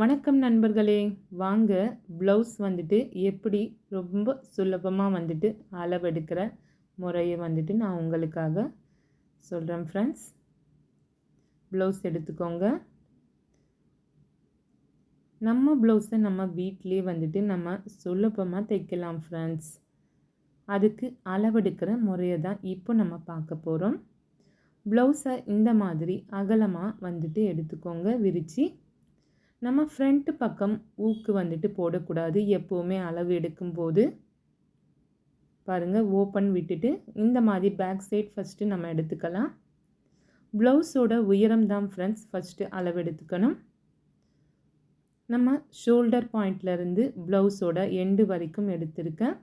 வணக்கம் நண்பர்களே. வாங்க ப்ளவுஸ் வந்துட்டு எப்படி ரொம்ப சுலபமாக வந்துட்டு அளவெடுக்கிற முறையை வந்துட்டு நான் உங்களுக்காக சொல்கிறேன் ஃப்ரெண்ட்ஸ் ப்ளவுஸ் எடுத்துக்கோங்க. நம்ம ப்ளவுஸை நம்ம வீட்டிலே வந்துட்டு நம்ம சுலபமாக தைக்கலாம் ஃப்ரெண்ட்ஸ் அதுக்கு அளவெடுக்கிற முறையை தான் இப்போ நம்ம பார்க்க போகிறோம் ப்ளவுஸை இந்த மாதிரி அகலமாக வந்துட்டு எடுத்துக்கோங்க விரித்து நம்ம ஃப்ரண்ட்டு பக்கம் ஊக்கு வந்துட்டு போடக்கூடாது. எப்போவுமே அளவு எடுக்கும்போது பாருங்கள் ஓப்பன் விட்டுட்டு இந்த மாதிரி பேக் சைட் ஃபஸ்ட்டு நம்ம எடுத்துக்கலாம். ப்ளவுஸோட உயரம் தான் ஃப்ரெண்ட்ஸ் ஃபஸ்ட்டு அளவு எடுத்துக்கணும். நம்ம ஷோல்டர் பாயிண்ட்லேருந்து ப்ளவுஸோட எண்டு வரைக்கும் எடுத்திருக்கேன்.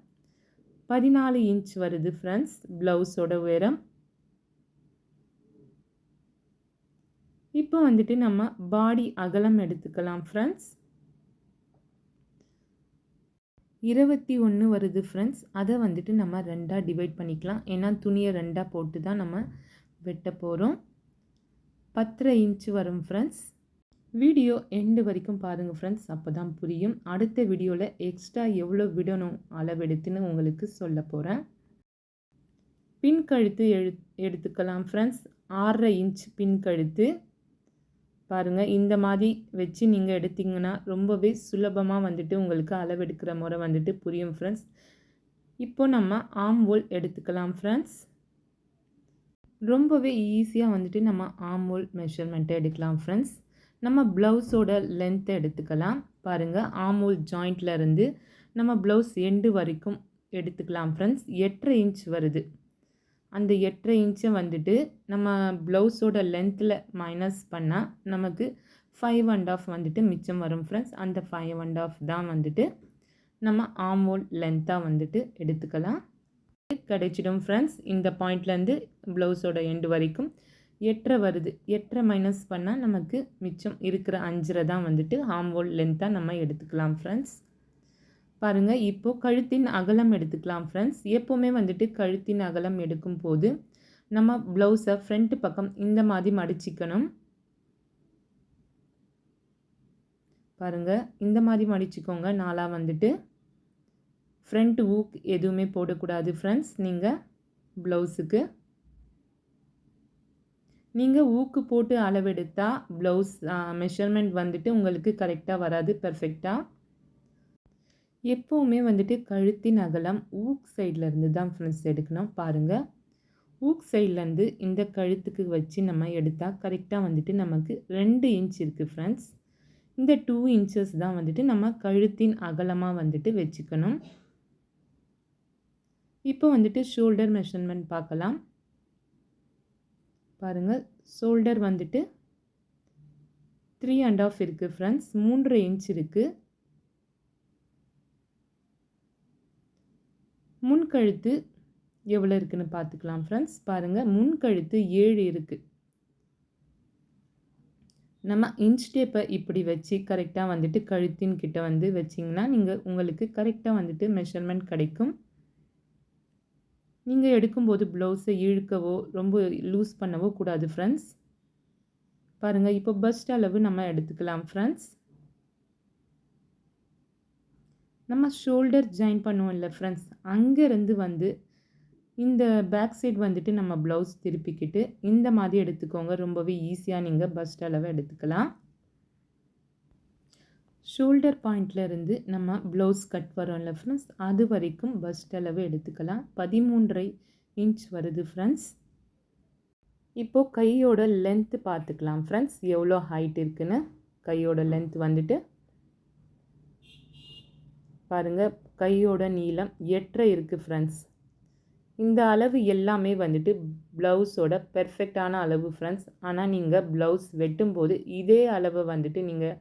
பதினாலு இன்ச் வருது ஃப்ரெண்ட்ஸ் ப்ளவுஸோட உயரம். இப்போ வந்துட்டு நம்ம பாடி அகலம் எடுத்துக்கலாம் ஃப்ரெண்ட்ஸ் இருபத்தி ஒன்று வருது ஃப்ரெண்ட்ஸ் அதை வந்துட்டு நம்ம ரெண்டாக டிவைட் பண்ணிக்கலாம். ஏன்னா துணியை ரெண்டாக போட்டு தான் நம்ம வெட்ட போகிறோம் பத்தரை இன்ச்சு வரும் ஃப்ரெண்ட்ஸ் வீடியோ எண்டு வரைக்கும் பாருங்கள் ஃப்ரெண்ட்ஸ் அப்போ தான் புரியும். அடுத்த வீடியோவில் எக்ஸ்ட்ரா எவ்வளோ விடணும் அளவெடுத்துன்னு உங்களுக்கு சொல்ல போகிறேன் பின் கழுத்து எழு எடுத்துக்கலாம் ஃப்ரெண்ட்ஸ் ஆறரை இன்ச் பின் கழுத்து. பாருங்கள் இந்த மாதிரி வச்சு நீங்கள் எடுத்திங்கன்னா ரொம்பவே சுலபமாக வந்துட்டு உங்களுக்கு அளவெடுக்கிற முறை வந்துட்டு புரியும் ஃப்ரெண்ட்ஸ் இப்போ நம்ம ஆம் ஓல் எடுத்துக்கலாம் ஃப்ரெண்ட்ஸ் ரொம்பவே ஈஸியாக வந்துட்டு நம்ம ஆம் ஓல் மெஷர்மெண்ட்டை எடுக்கலாம் ஃப்ரெண்ட்ஸ் நம்ம ப்ளவுஸோட லென்த்தை எடுத்துக்கலாம். பாருங்கள் ஆமூல் ஜாயிண்ட்லேருந்து நம்ம ப்ளவுஸ் எண்டு வரைக்கும் எடுத்துக்கலாம் ஃப்ரெண்ட்ஸ் எட்டரை இன்ச் வருது. அந்த எட்டரை இன்ச்சை வந்துட்டு நம்ம ப்ளவுஸோட லென்த்தில் மைனஸ் பண்ணால் நமக்கு ஃபைவ் அண்ட் ஆஃப் வந்துட்டு மிச்சம் வரும் ஃப்ரெண்ட்ஸ் அந்த ஃபைவ் அண்ட் ஆஃப் தான் வந்துட்டு நம்ம ஆமோல் லென்த்தாக வந்துட்டு எடுத்துக்கலாம். கிடைச்சிடும் ஃப்ரெண்ட்ஸ் இந்த பாயிண்ட்லேருந்து ப்ளவுஸோட எண்டு வரைக்கும் எட்டரை வருது. எட்டரை மைனஸ் பண்ணால் நமக்கு மிச்சம் இருக்கிற அஞ்சரை தான் வந்துட்டு ஆம்வோல் லென்த்தாக நம்ம எடுத்துக்கலாம் ஃப்ரெண்ட்ஸ் பாருங்கள் இப்போது கழுத்தின் அகலம் எடுத்துக்கலாம் ஃப்ரெண்ட்ஸ் எப்போவுமே வந்துட்டு கழுத்தின் அகலம் எடுக்கும் போது நம்ம ப்ளவுஸை ஃப்ரண்ட் பக்கம் இந்த மாதிரி மடிச்சிக்கணும். பாருங்கள் இந்த மாதிரி மடிச்சுக்கோங்க. நாளாக வந்துட்டு ஃப்ரண்ட் ஊக் எதுவுமே போடக்கூடாது ஃப்ரெண்ட்ஸ் நீங்கள் ப்ளவுஸுக்கு நீங்கள் ஊக்கு போட்டு அளவெடுத்தால் ப்ளவுஸ் மெஷர்மெண்ட் வந்துட்டு உங்களுக்கு கரெக்டாக வராது பர்ஃபெக்டாக எப்போவுமே வந்துட்டு கழுத்தின் அகலம் ஊக் சைட்லேருந்து தான் ஃப்ரெண்ட்ஸ் எடுக்கணும். பாருங்கள் ஊக் சைட்லேருந்து இந்த கழுத்துக்கு வச்சு நம்ம எடுத்தால் கரெக்டாக வந்துட்டு நமக்கு ரெண்டு இன்ச் இருக்குது ஃப்ரெண்ட்ஸ் இந்த டூ இன்ச்சஸ் தான் வந்துட்டு நம்ம கழுத்தின் அகலமாக வந்துட்டு வச்சுக்கணும். இப்போ வந்துட்டு ஷோல்டர் மெஷர்மெண்ட் பார்க்கலாம். பாருங்கள் ஷோல்டர் வந்துட்டு த்ரீ அண்ட் ஆஃப் இருக்குது ஃப்ரெண்ட்ஸ் மூன்று இன்ச் இருக்குது முன்கழுத்து எவ்வளோ இருக்குன்னு பார்த்துக்கலாம் ஃப்ரெண்ட்ஸ் பாருங்கள் முன்கழுத்து ஏழு இருக்குது நம்ம இன்ச் டேப்பை இப்படி வச்சு கரெக்டாக வந்துட்டு கழுத்தின் கிட்ட வந்து வச்சிங்கன்னா நீங்கள் உங்களுக்கு கரெக்டாக வந்துட்டு மெஷர்மெண்ட் கிடைக்கும். நீங்கள் எடுக்கும்போது ப்ளவுஸை இழுக்கவோ ரொம்ப லூஸ் பண்ணவோ கூடாது ஃப்ரெண்ட்ஸ் பாருங்கள் இப்போ பஸ்ட் அளவு நம்ம எடுத்துக்கலாம் ஃப்ரெண்ட்ஸ் நம்ம ஷோல்டர் ஜாயின் பண்ணுவோம் இல்லை ஃப்ரெண்ட்ஸ் அங்கேருந்து வந்து இந்த பேக் சைட் வந்துட்டு நம்ம ப்ளவுஸ் திருப்பிக்கிட்டு இந்த மாதிரி எடுத்துக்கோங்க. ரொம்பவே ஈஸியாக நீங்கள் பஸ்ட் அளவை எடுத்துக்கலாம். ஷோல்டர் பாயிண்ட்லேருந்து நம்ம ப்ளவுஸ் கட் வரோம்ல ஃப்ரெண்ட்ஸ் அது வரைக்கும் பஸ்ட் அளவு எடுத்துக்கலாம். பதிமூன்றரை இன்ச் வருது ஃப்ரெண்ட்ஸ் இப்போது கையோட லென்த்து பார்த்துக்கலாம் ஃப்ரெண்ட்ஸ் எவ்வளோ ஹைட் இருக்குன்னு? கையோட லென்த் வந்துட்டு பாருங்கள் கையோட நீளம் எட்டரை இருக்குது ஃப்ரெண்ட்ஸ் இந்த அளவு எல்லாமே வந்துட்டு ப்ளவுஸோட பெர்ஃபெக்டான அளவு ஃப்ரெண்ட்ஸ் ஆனால் நீங்கள் ப்ளவுஸ் வெட்டும்போது இதே அளவை வந்துட்டு நீங்கள்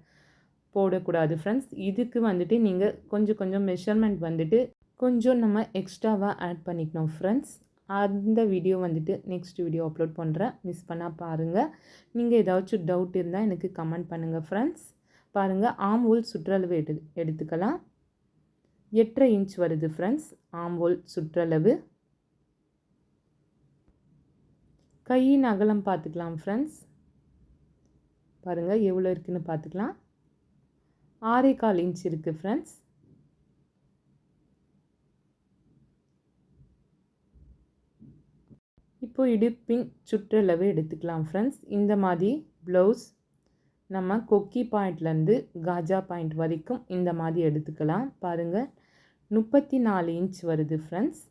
போடக்கூடாது ஃப்ரெண்ட்ஸ் இதுக்கு வந்துட்டு நீங்கள் கொஞ்சம் கொஞ்சம் மெஷர்மெண்ட் வந்துட்டு கொஞ்சம் நம்ம எக்ஸ்ட்ராவாக ஆட் பண்ணிக்கணும் ஃப்ரெண்ட்ஸ் அந்த வீடியோ வந்துட்டு நெக்ஸ்ட் வீடியோ அப்லோட் பண்ணுறேன் மிஸ் பண்ணால் பாருங்கள் நீங்கள் ஏதாச்சும் டவுட் இருந்தால் எனக்கு கமெண்ட் பண்ணுங்கள் ஃப்ரெண்ட்ஸ் பாருங்கள் ஆம் ஊல் சுற்றளவு எடு எடுத்துக்கலாம். எட்டரை இன்ச் வருது ஃப்ரெண்ட்ஸ் ஆம்போல் சுற்றளவு. கையின் அகலம் பார்த்துக்கலாம் ஃப்ரெண்ட்ஸ் பாருங்கள் எவ்வளோ இருக்குதுன்னு பார்த்துக்கலாம். ஆறே கால் இன்ச் இருக்குது ஃப்ரெண்ட்ஸ் இப்போ இடுப்பின் சுற்றளவு எடுத்துக்கலாம் ஃப்ரெண்ட்ஸ் இந்த மாதிரி ப்ளவுஸ் நம்ம கொக்கி பாயிண்ட்லேருந்து காஜா பாயிண்ட் வரைக்கும் இந்த மாதிரி எடுத்துக்கலாம். பாருங்கள் முப்பத்தி நாலு இன்ச் வருது ஃப்ரெண்ட்ஸ்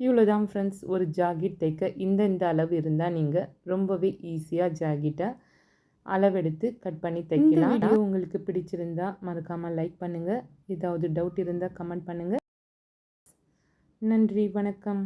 இவ்வளோ தான் ஃப்ரெண்ட்ஸ் ஒரு ஜாக்கெட் தைக்க இந்த இந்த அளவு இருந்தால் நீங்கள் ரொம்பவே ஈஸியாக ஜாக்கெட்டை அளவெடுத்து கட் பண்ணி தைக்கலாம். வீடியோ உங்களுக்கு பிடிச்சிருந்தா மறக்காமல் லைக் பண்ணுங்கள் ஏதாவது டவுட் இருந்தால் கமெண்ட் பண்ணுங்கள் நன்றி வணக்கம்.